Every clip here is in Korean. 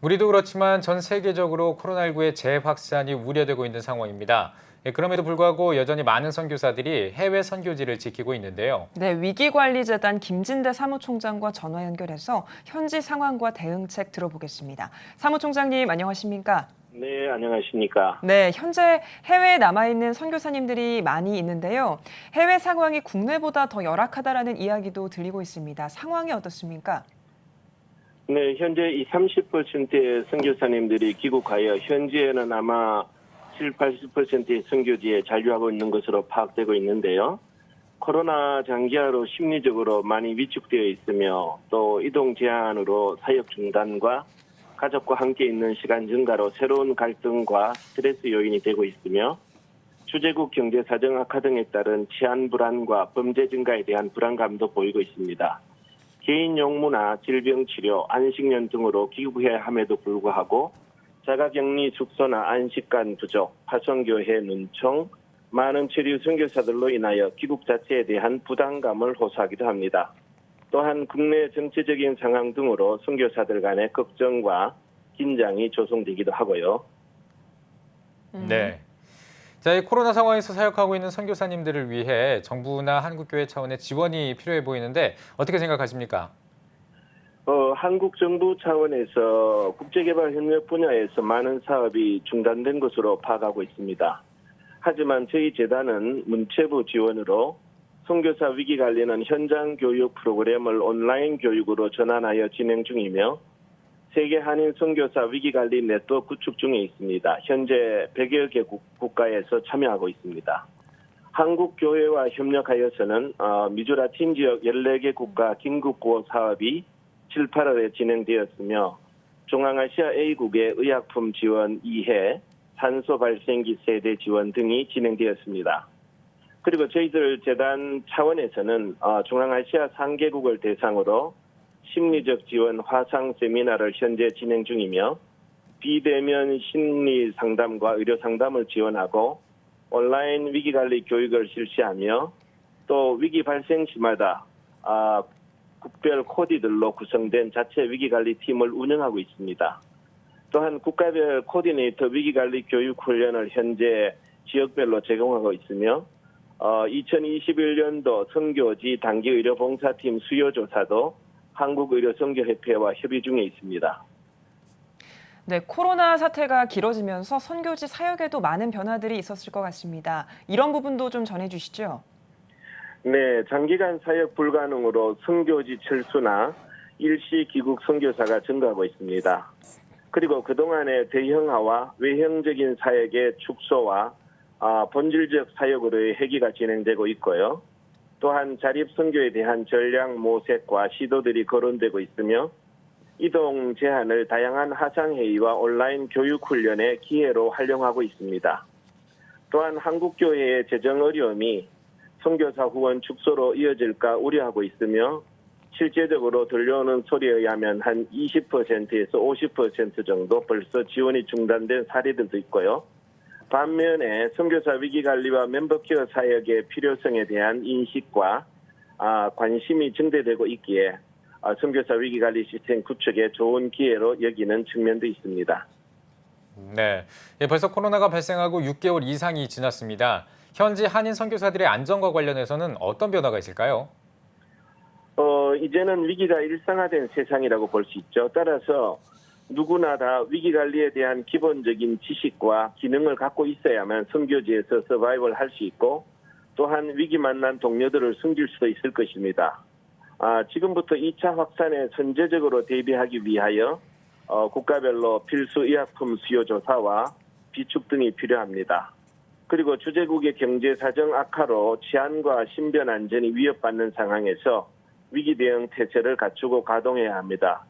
우리도 그렇지만 전 세계적으로 코로나19의 재확산이 우려되고 있는 상황입니다. 예, 그럼에도 불구하고 여전히 많은 선교사들이 해외 선교지를 지키고 있는데요. 네, 위기관리재단 김진대 사무총장과 전화 연결해서 현지 상황과 대응책 들어보겠습니다. 사무총장님 안녕하십니까? 네, 안녕하십니까. 네, 현재 해외에 남아 있는 선교사님들이 많이 있는데요. 해외 상황이 국내보다 더 열악하다라는 이야기도 들리고 있습니다. 상황이 어떻습니까? 네, 현재 이 30%의 선교사님들이 귀국하여 현지에는 아마 7, 80%의 선교지에 잔류하고 있는 것으로 파악되고 있는데요. 코로나 장기화로 심리적으로 많이 위축되어 있으며 또 이동 제한으로 사역 중단과 가족과 함께 있는 시간 증가로 새로운 갈등과 스트레스 요인이 되고 있으며 주재국 경제 사정 악화 등에 따른 치안 불안과 범죄 증가에 대한 불안감도 보이고 있습니다. 개인 용무나 질병 치료, 안식년 등으로 귀국해야 함에도 불구하고 자가격리 숙소나 안식관 부족, 파송교회 눈총, 많은 체류 선교사들로 인하여 귀국 자체에 대한 부담감을 호소하기도 합니다. 또한 국내 정치적인 상황 등으로 선교사들 간의 걱정과 긴장이 조성되기도 하고요. 네. 자, 이 코로나 상황에서 사역하고 있는 선교사님들을 위해 정부나 한국교회 차원의 지원이 필요해 보이는데 어떻게 생각하십니까? 어, 한국 정부 차원에서 국제개발 협력 분야에서 많은 사업이 중단된 것으로 파악하고 있습니다. 하지만 저희 재단은 문체부 지원으로 선교사 위기 관리는 현장 교육 프로그램을 온라인 교육으로 전환하여 진행 중이며 세계 한인 선교사 위기 관리 네트워크 구축 중에 있습니다. 현재 100여 개 국- 국가에서 참여하고 있습니다. 한국 교회와 협력하여서는 어, 미주라틴 지역 14개 국가 긴급 구호 사업이 7, 8월에 진행되었으며 중앙아시아 A국의 의약품 지원 2회, 산소 발생기 세대 지원 등이 진행되었습니다. 그리고 저희들 재단 차원에서는 어, 중앙아시아 3개국을 대상으로 심리적 지원 화상 세미나를 현재 진행 중이며 비대면 심리 상담과 의료 상담을 지원하고 온라인 위기 관리 교육을 실시하며 또 위기 발생 시마다 아, 국별 코디들로 구성된 자체 위기관리 팀을 운영하고 있습니다. 또한 국가별 코디네이터 위기관리 교육 훈련을 현재 지역별로 제공하고 있으며 어, 2021년도 선교지 단기 의료 봉사팀 수요 조사도 한국의료선교협회와 협의 중에 있습니다. 네, 코로나 사태가 길어지면서 선교지 사역에도 많은 변화들이 있었을 것 같습니다. 이런 부분도 좀 전해주시죠. 네, 장기간 사역 불가능으로 선교지 철수나 일시 귀국 선교사가 증가하고 있습니다. 그리고 그동안의 대형화와 외형적인 사역의 축소와 아, 본질적 사역으로의 회기가 진행되고 있고요. 또한 자립 선교에 대한 전략 모색과 시도들이 거론되고 있으며 이동 제한을 다양한 화상회의와 온라인 교육 훈련의 기회로 활용하고 있습니다. 또한 한국교회의 재정 어려움이 선교사 후원 축소로 이어질까 우려하고 있으며 실제적으로 들려오는 소리에 의하면 한 20%에서 50% 정도 벌써 지원이 중단된 사례들도 있고요. 반면에 선교사 위기 관리와 멤버 케어 사역의 필요성에 대한 인식과 아, 관심이 증대되고 있기에 아, 선교사 위기 관리 시스템 구축에 좋은 기회로 여기는 측면도 있습니다. 네. 예, 벌써 코로나가 발생하고 6개월 이상이 지났습니다. 현지 한인 선교사들의 안전과 관련해서는 어떤 변화가 있을까요? 어, 이제는 위기가 일상화된 세상이라고 볼 수 있죠. 따라서 누구나 다 위기 관리에 대한 기본적인 지식과 기능을 갖고 있어야만 선교지에서 서바이벌 할 수 있고 또한 위기 만난 동료들을 숨길 수도 있을 것입니다. 아, 지금부터 2차 확산에 선제적으로 대비하기 위하여 어, 국가별로 필수 의약품 수요 조사와 비축 등이 필요합니다. 그리고 주재국의 경제 사정 악화로 치안과 신변 안전이 위협받는 상황에서 위기 대응 태세를 갖추고 가동해야 합니다.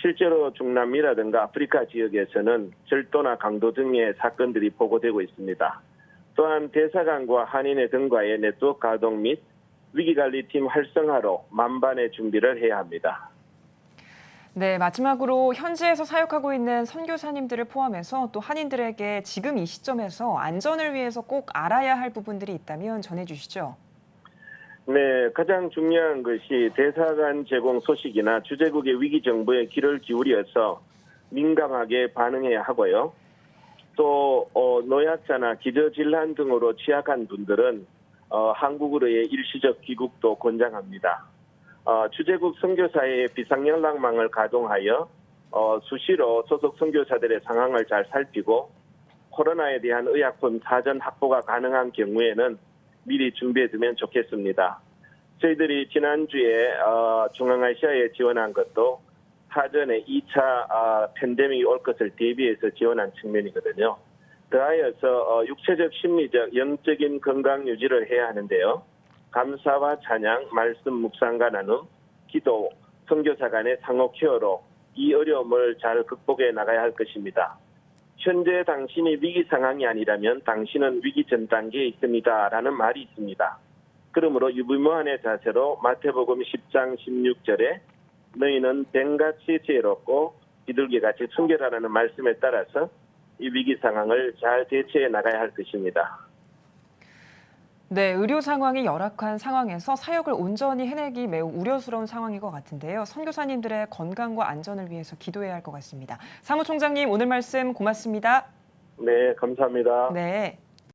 실제로 중남미라든가 아프리카 지역에서는 절도나 강도 등의 사건들이 보고되고 있습니다. 또한 대사관과 한인회 등과의 네트워크 가동 및 위기관리팀 활성화로 만반의 준비를 해야 합니다. 네, 마지막으로 현지에서 사역하고 있는 선교사님들을 포함해서 또 한인들에게 지금 이 시점에서 안전을 위해서 꼭 알아야 할 부분들이 있다면 전해주시죠. 네, 가장 중요한 것이 대사관 제공 소식이나 주재국의 위기 정보에 귀를 기울여서 민감하게 반응해야 하고요. 또 어, 노약자나 기저질환 등으로 취약한 분들은 어, 한국으로의 일시적 귀국도 권장합니다. 어, 주재국 선교사의 비상연락망을 가동하여 어, 수시로 소속 선교사들의 상황을 잘 살피고 코로나에 대한 의약품 사전 확보가 가능한 경우에는 미리 준비해두면 좋겠습니다. 저희들이 지난주에 어, 중앙아시아에 지원한 것도 사전에 2차 아, 팬데믹이 올 것을 대비해서 지원한 측면이거든요. 더하여서 어, 육체적, 심리적, 영적인 건강 유지를 해야 하는데요. 감사와 찬양, 말씀 묵상과 나눔, 기도, 선교사 간의 상호 케어로 이 어려움을 잘 극복해 나가야 할 것입니다. 현재 당신이 위기 상황이 아니라면 당신은 위기 전 단계에 있습니다 라는 말이 있습니다. 그러므로 유부모한의 자세로 마태복음 10장 16절에 너희는 뱀같이 지혜롭고 비둘기같이 순결하라는 말씀에 따라서 이 위기 상황을 잘 대처해 나가야 할 것입니다. 네, 의료 상황이 열악한 상황에서 사역을 온전히 해내기 매우 우려스러운 상황인 것 같은데요. 선교사님들의 건강과 안전을 위해서 기도해야 할 것 같습니다. 사무총장님 오늘 말씀 고맙습니다. 네, 감사합니다. 네.